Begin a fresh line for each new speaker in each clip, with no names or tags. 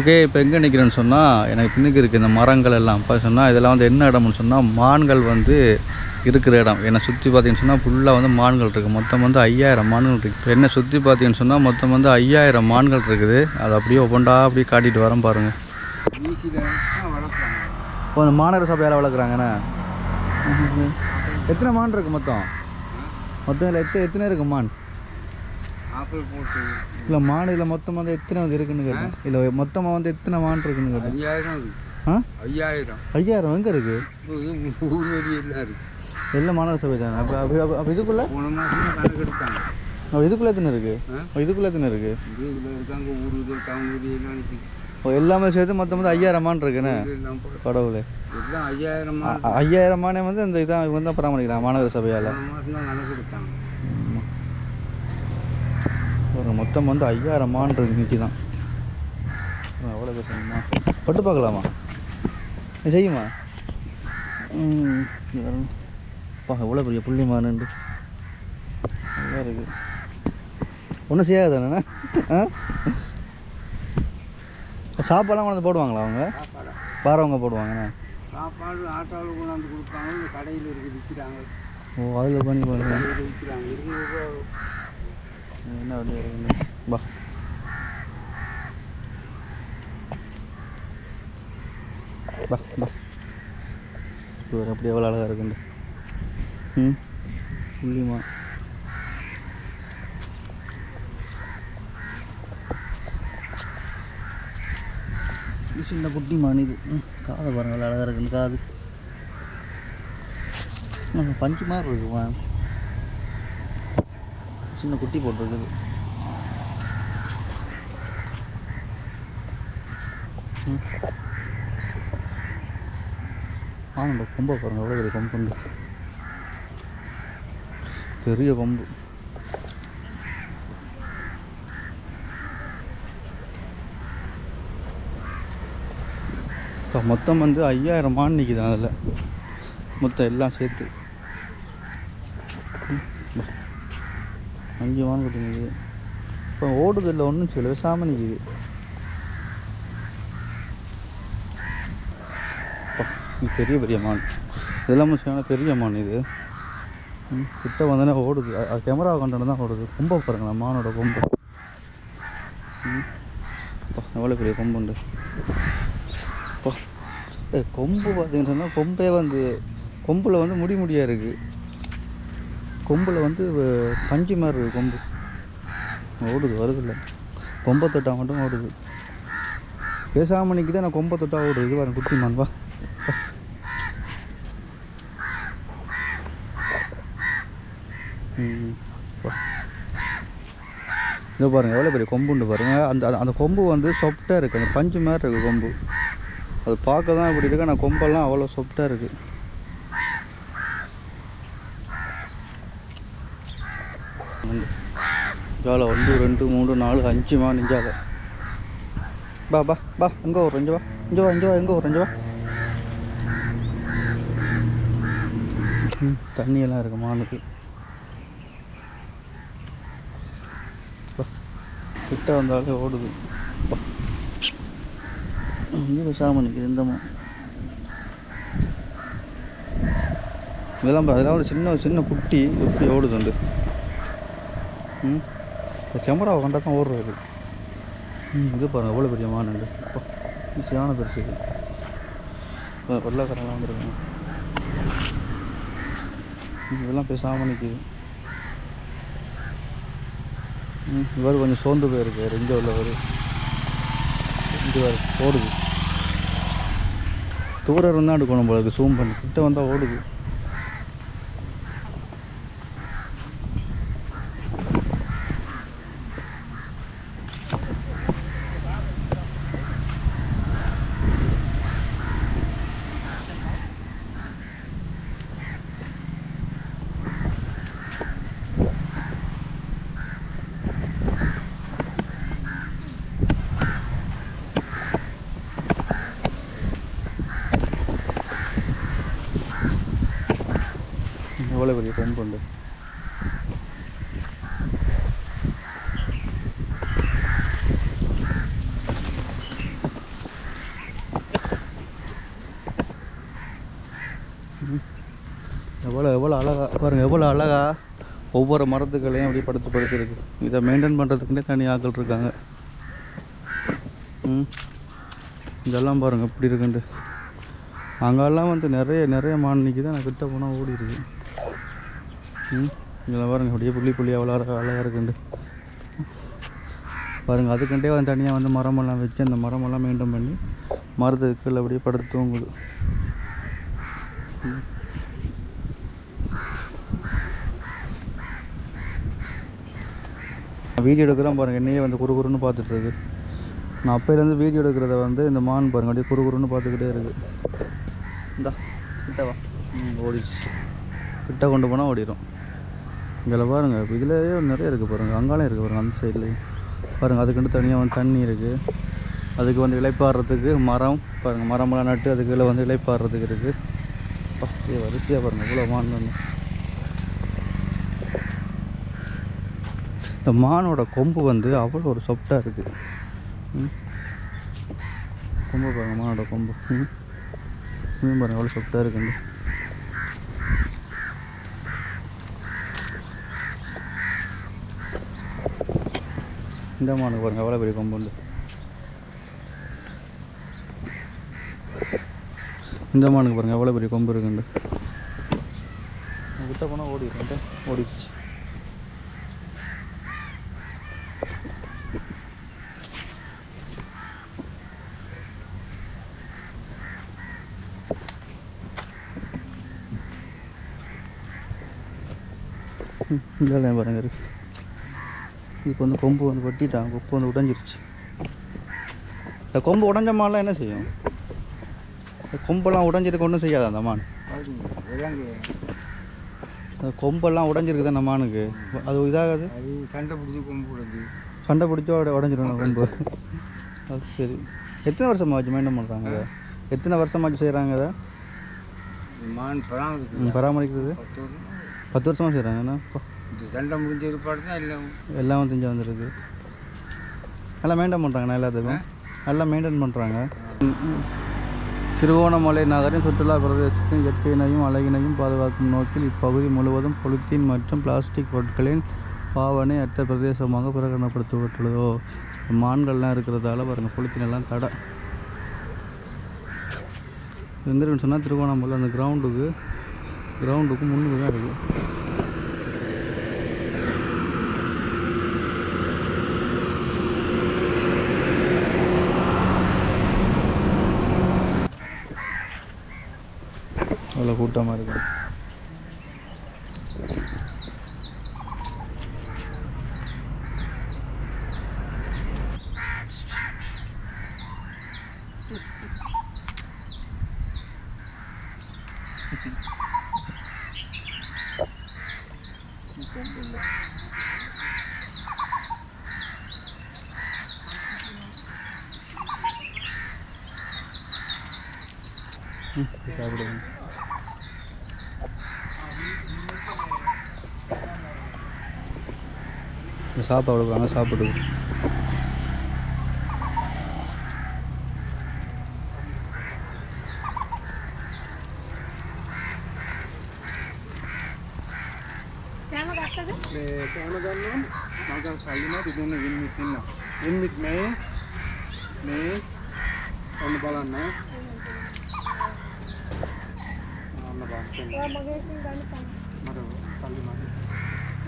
Okay இப்போ எங்கே நிற்கிறேன்னு சொன்னால் எனக்கு பின்னுக்கு இருக்குது இந்த மரங்கள் எல்லாம். இப்போ சொன்னால் இதெல்லாம் வந்து என்ன இடம்னு சொன்னால் மான்கள் வந்து இருக்கிற இடம். என்னை சுற்றி பார்த்தீங்கன்னு சொன்னால் ஃபுல்லாக வந்து மான்கள் இருக்குது மொத்தம் வந்து ஐயாயிரம் மான்கள் இருக்குது இப்போ என்ன சுற்றி பார்த்தீங்கன்னு சொன்னால் மொத்தம் வந்து ஐயாயிரம் மான்கள் இருக்குது. அது அப்படியே ஒவ்வொன்றா அப்படியே காட்டிட்டு வரேன் பாருங்கள் இப்போ அந்த மாநகர சபையால் வளர்க்குறாங்கண்ணே எத்தனை மான் இருக்குது மொத்தம்? மொத்தம் இல்லை எத்தனை எத்தனை இருக்குது மான்?
ஆப்பிள் போட்டு.
இல்லை மான் இதில் மொத்தம் வந்து எத்தனை வந்து இருக்குன்னு கேட்டேன். இல்லை மொத்தமாக வந்து எத்தனை மான் இருக்குன்னு கேட்டேன்.
ஐயாயிரம்
ஆ?
ஐயாயிரம்.
ஐயாயிரம் எங்கே இருக்குது
ஊர் வெளியே எல்லாம்
மாநகர சபை தானே? அப்போ அப்போ இதுக்குள்ளே?
போன மாதம் கணக்கு எடுத்தாங்க.
அப்போ இதுக்குள்ளே எத்தனை இருக்குது இதுக்குள்ளே எத்தனை இருக்குது
இது இதில் இருக்காங்க ஊர் இது டவுன் இது எல்லாம் இருக்கு.
ஓ எல்லாமே சேர்த்து மொத்தம் வந்து ஐயாயிரம் மான் இருக்குண்ணே கடவுளே.
எல்லாம் ஐயாயிரமா
அ- ஐயாயிரம் மானே வந்து இந்த இதான் இவங்க தான் பராமரிக்கிறாங்க மாநகர சபையால். ஒரு மொத்தம் வந்து ஐயாயிரம் மான் இருக்கு இன்னைக்கு தான் எவ்வளோ பேசணுமா பட்டு பார்க்கலாமா? செய்யுமா. பா எவ்வளோ பெரிய புள்ளி மானுண்டு நல்லா இருக்கு. ஒன்றும் செய்யாதானே ஆ? சாப்பாடெல்லாம் கொண்டாந்து போடுவாங்களா அவங்க?
சாப்பாடா.
வாரவங்க போடுவாங்கண்ணே
சாப்பாடு ஆட்டோவில் கொண்டாந்து கொடுப்பாங்க. கடையில் இருக்கு விற்கிறாங்க
ஓ அதில் பண்ணி
கடையில் விற்கிறாங்க.
என்ன வண்டி பா பா பா அப்படி எவ்வளோ அழகாக இருக்குண்டு ம் புள்ளிமா சின்ன குட்டி மான் இது ம் காது பாருங்கள் அழகாக இருக்குன்னு காது பஞ்சு மாதிரி இருக்குமா சின்ன குட்டி போட்டிருக்குது. ம். ஆமாண்டா கொம்பை பாருங்க எவ்வளோ பெரிய கொம்பு பெரிய கொம்பு. மொத்தம் வந்து ஐயாயிரம் மான் நிற்கிது அதில். மொத்தம் எல்லாம் சேர்த்து ம், பா. அஞ்சு மான் குட்டி இப்போ ஓடுது இல்லை ஒன்றும் செய்யல பேசாமல் நிற்குது அப்பா, பெரிய பெரிய மான். இதெல்லாம் சரியான பெரிய மான் இது? கிட்ட வந்தோடனே ஓடுது. அது கேமரா கண்டன தான் ஓடுது. கொம்பை பாருங்களா மானோட கொம்பு. எவ்வளோ பெரிய கொம்பு உண்டு. அப்பா ஏ கொம்பு பார்த்தீங்கன்னு கொம்பே வந்து கொம்பில் வந்து முடி முடியாக இருக்குது கொம்பில் வந்து பஞ்சு மாதிரி இருக்குது கொம்பு. ஓடுது வருதில்ல. கொம்பை தொட்டா மட்டும் ஓடுது. பேசாமல் நிற்கிது நான் கொம்பை தொட்டா ஓடுது. இது வரேன் குட்டி மான் வா. பாருங்கள் எவ்வளோ பெரிய கொம்பு உண்டு அந்த அந்த- கொம்பு வந்து சொப்டாக இருக்குது அந்த பஞ்சு மாதிரி இருக்குது கொம்பு. அது பார்க்க தான் இப்படி இருக்கு ஆனால் கொம்பெல்லாம் அவ்வளோ சொப்டாக இருக்குது ஜால ஒன்று ரெண்டு மூணு நாலு அஞ்சு மா நிஞ்சால பா பா பா எங்கே ஒரு அஞ்சு வா வா இங்கே எங்கே ஒரு அஞ்சு தண்ணியெல்லாம் இருக்கு மானுக்கு. கிட்ட வந்தாலே ஓடுது. சாமனுக்கு இங்கே இந்த மா. இதெல்லாம் பாரு, இதெல்லாம் ஒரு சின்ன சின்ன குட்டி எப்படி வந்து. ம்? இந்த கேமராவை கண்டா தான் ஓடுறது ம் இது பாருங்கள் எவ்வளோ பெரிய மானுண்டு ஈஸியான பெருசு இது. வெள்ளைக்காரெல்லாம் வந்துருக்காங்க. இதெல்லாம் பேசாமல் நிற்கிது ம் இவர் கொஞ்சம் சோர்ந்து போயிருக்காரு இங்கே உள்ளவர். இங்கே வேறு ஓடுது. தூரம் இருந்தால் எடுக்கணும் போல இருக்குது ஜூம் பண்ணி. கிட்ட வந்தால் ஓடுது. എത്ര വലിയ കൊമ്പുണ്ട് எவ்வளோ எவ்வளோ அழகா பாருங்கள் எவ்வளோ அழகா ஒவ்வொரு மரத்துக்களையும் அப்படி படுத்து படுத்துருக்கு. இதை மெயின்டைன் பண்ணுறதுக்குன்னே தனி ஆக்கள் இருக்காங்க. ம். இதெல்லாம் பாருங்கள் எப்படி இருக்குன்ட்டு. அங்கெல்லாம் வந்து நிறைய நிறைய மான் நிற்கிது நான் கிட்ட போனால் ஓடி ஓடிடுது இருக்கு ம் அப்படியே புள்ளி புள்ளி அவ்வளோ அழகாக இருக்குண்டு. பாருங்கள் அதுக்குண்டே வந்து தனியாக வந்து மரமெல்லாம் வச்சு அந்த மரமெல்லாம் மெயின்டைன் பண்ணி மரத்துக்கு கீழே அப்படியே படுத்து தூங்குது. வீடியோ எடுக்கிறேன் பாருங்கள் என்னையே வந்து குறுகுறுன்னு பார்த்துட்டு இருக்கு. நான் அப்போலேருந்து வீடியோ எடுக்கிறத வந்து இந்த மான் பாருங்க அப்படியே குறுகுறுன்னு பார்த்துக்கிட்டே இருக்கு. இந்தா கிட்டவா ம் ஓடிச்சு கிட்ட கொண்டு போனால் ஓடிடும் இதில் பாருங்கள் இப்போ இதுலேயே நிறைய இருக்குது பாருங்கள் அங்காலம் இருக்குது பாருங்கள் அந்த சைட்லேயும் பாருங்கள் அதுக்குன்னு தனியாக வந்து தண்ணி இருக்குது அதுக்கு வந்து இளைப்பாடுறதுக்கு மரம் பாருங்கள் மரமெல்லாம் நட்டு அதுக்கு கீழே வந்து இளைப்பாடுறதுக்கு இருக்குது ஏ வரிசையாக பாருங்கள் இவ்வளோ மான் வந்து. இந்த மானோட கொம்பு வந்து அவ்வளோ ஒரு சொப்டாக இருக்குது கொம்பு பாருங்கள் மானோட கொம்பு. ம். பாருங்கள் அவ்வளோ சொப்டாக இருக்குங்க இந்த மானுக்கு பாருங்கள் எவ்வளோ பெரிய கொம்பு உண்டு. இந்த மானுக்கு பாருங்கள் எவ்வளோ பெரிய கொம்பு இருக்குண்டு கிட்ட போனால் ஓடிடும் ஓடிடுச்சு இதெல்லாம் பாருங்க இருக்கு. இப்போ வந்து கொம்பு வந்து வெட்டிட்டான். கொம்பு வந்து உடைஞ்சிருச்சு. இந்த கொம்பு உடைஞ்ச மான்லாம் என்ன செய்யும்? இந்த கொம்பெல்லாம் உடைஞ்சிருக்கு ஒன்றும் செய்யாது அந்த மான் அந்த கொம்பெல்லாம் உடைஞ்சிருக்குது அந்த மானுக்கு அது இதாகாது?
அது சண்டை பிடிச்சி கொம்பு விடுது
சண்டை பிடிச்சோ உட- உடைஞ்சிரும் கொம்பு. அது சரி. எத்தனை வருஷமா வச்சு மெயின்டைன் பண்ணுறாங்க எத்தனை வருஷமாச்சு செய்கிறாங்க ம், பராமரிக்கிறது.
பத்து வருஷம்
பத்து வருஷமாக செய்கிறாங்கண்ணா
இந்த சண்டை முடிஞ்ச ஏற்பாடு தான் எல்லாம்
எல்லாம் தெரிஞ்சு வந்துருக்கு. நல்லா மெயின்டைன் பண்ணுறாங்கண்ணா எல்லாத்துக்கும். நல்லா மெயின்டைன் பண்ணுறாங்க திருவோணமலை நகரின் சுற்றுலா பிரதேசத்தின் இயற்கையினையும் அழகினையும் பாதுகாக்கும் நோக்கில் இப்பகுதி முழுவதும் பொலித்தீன் மற்றும் பிளாஸ்டிக் பொருட்களின் பாவனை அற்ற பிரதேசமாக பிரகடனப்படுத்தப்பட்டுள்ளதோ? மான்கள்லாம் இருக்கிறதால பாருங்கள் பொலித்தீன் எல்லாம் தடை எந்திரன்னு சொன்னால் திருவோணமலை அந்த கிரவுண்டுக்கு கிரவுண்டுக்கு முன்னுக்கு தான் இருக்குது அவ்வளோ கூட்டமாக சாப்பாடு வாங்க சாப்பிடு.
Terima kasih telah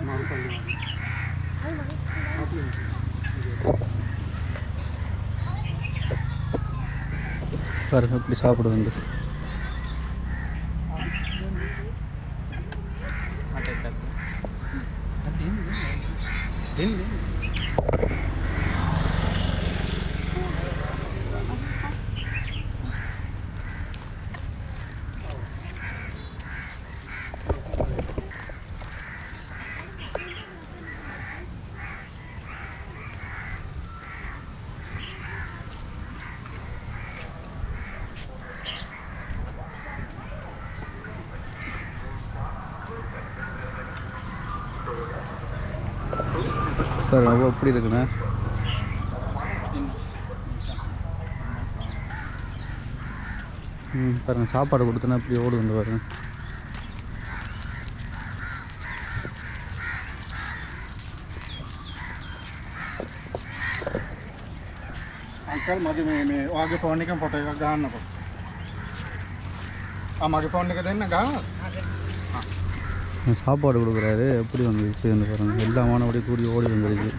menonton!
பாருங்க இப்படி சாப்பிடுவேன் பாருங்க அவ்வளோ எப்படி இருக்குண்ணே ம் பாருங்கள் சாப்பாடு கொடுத்தனா இப்படி
ஓடு வந்து பாருங்க. अंकल मगे मे मे आगे फोन का फोटो का गाना को
சாப்பாடு கொடுக்குறாரு. எப்படி வந்துருச்சு வந்து பாருங்கள் எல்லா மாணவடி கூடி ஓடி வந்துருக்கு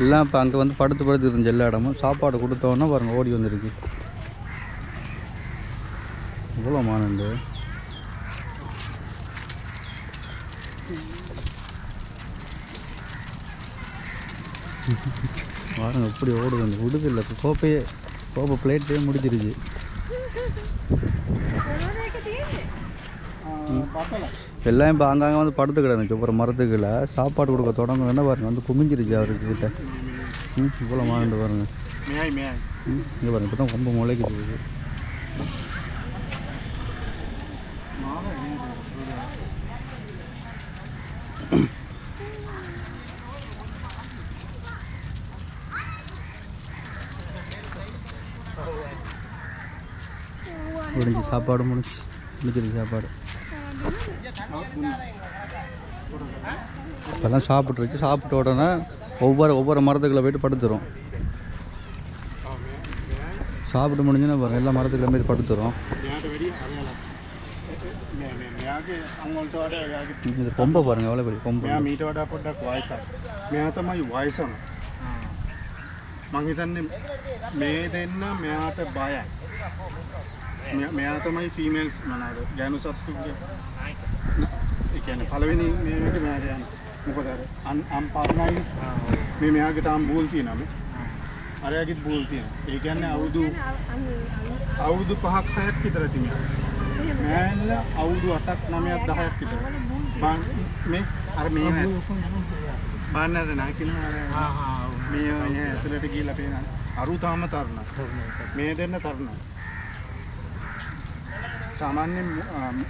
எல்லாம் இப்போ அங்கே வந்து படுத்து படுத்து இருந்துச்சு எல்லா இடமும் சாப்பாடு கொடுத்தோன்னா பாருங்கள் ஓடி வந்திருக்கு இவ்வளோ மானண்டு பாருங்கள் எப்படி ஓடுது அந்த விடுதில்லை கோப்பையே இப்போ பிளேட்டே
முடிஞ்சிருச்சு.
எல்லாம் இப்போ அங்கங்கே வந்து படுத்து கிடந்துச்சு. அப்புறம் மரத்துக்குள்ள சாப்பாடு கொடுக்க தொடங்க என்ன பாருங்க வந்து குமிஞ்சிருச்சு அவருக்கு கிட்ட. ம் இவ்வளோ மாண்டு பாருங்க. ம் இங்கே பாருங்க இப்போ தான்
ரொம்ப முளைக்கு
Mm-hmm. சாப்பாடு முடிச்சு முடிச்சிருக்கு சாப்பாடு இப்போல்லாம் சாப்பிட்ருச்சு சாப்பிட்ட உடனே ஒவ்வொரு ஒவ்வொரு மரத்துக்குள்ள போயிட்டு படுத்துரும் சாப்பிட்டு முடிஞ்சுன்னா பாருங்க எல்லா மரத்துக்குள்ள போய் படுத்துரும்
මෙයාට වැඩි අරයලා. මේ මේ මෙයාගේ අංගොල්ට වඩා එයාගේ
இது கொம்பை பாருங்க எவ்வளோ பெரிய கொம்பு
මෙයා මීට වඩා පොඩ්ඩක් වයසක්. මෙයා තමයි වයසම. මං හිතන්නේ මේ දෙන්න මෙයාට බයයි. මෙයා- මෙයා තමයි ෆීමේල්ස් මොනවාද ගෑනු සත්තුගේ. ඒ කියන්නේ පළවෙනි මේකට මෙයාට යන්නේ. මොකද අර අන් අම් පාරණයි මේ මෙයාගේ තාම බූල් තියෙනවා මේ. අරයාගෙත් බූල් තියෙනවා. ඒ කියන්නේ අවුරුදු අවුරුදු 5ක් 6ක් විතර මෙයා. මෑල්ල අවුරුදු 8ක් 9ක් 10ක් විතර. බං මේ අර මේ බාන්නර නාකින අර මේ මේ ඇතුළට ගිහිල්ලා පේන අරු තාම තරුණ. මේ දෙන්න තරුණ. සාමාන්‍යෙන්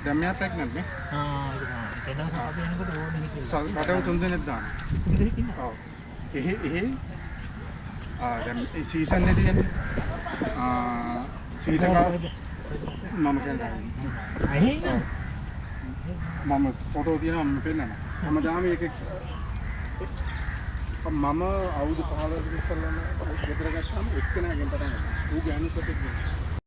දැමයා ප්‍රක්නන්නේ සටව තුන්දනෙත් දාන එහ එහ. සීසන්න තියන සීතකාව මම කැ මම පොටෝ තියෙන පෙන්න්න හම දාම එක මම අවුදු පහල ඉස්සල්ලන්න ගෙතරගත්තාම එක්කෙනගෙන් පටන්න ඌ ගැනු සතෙක්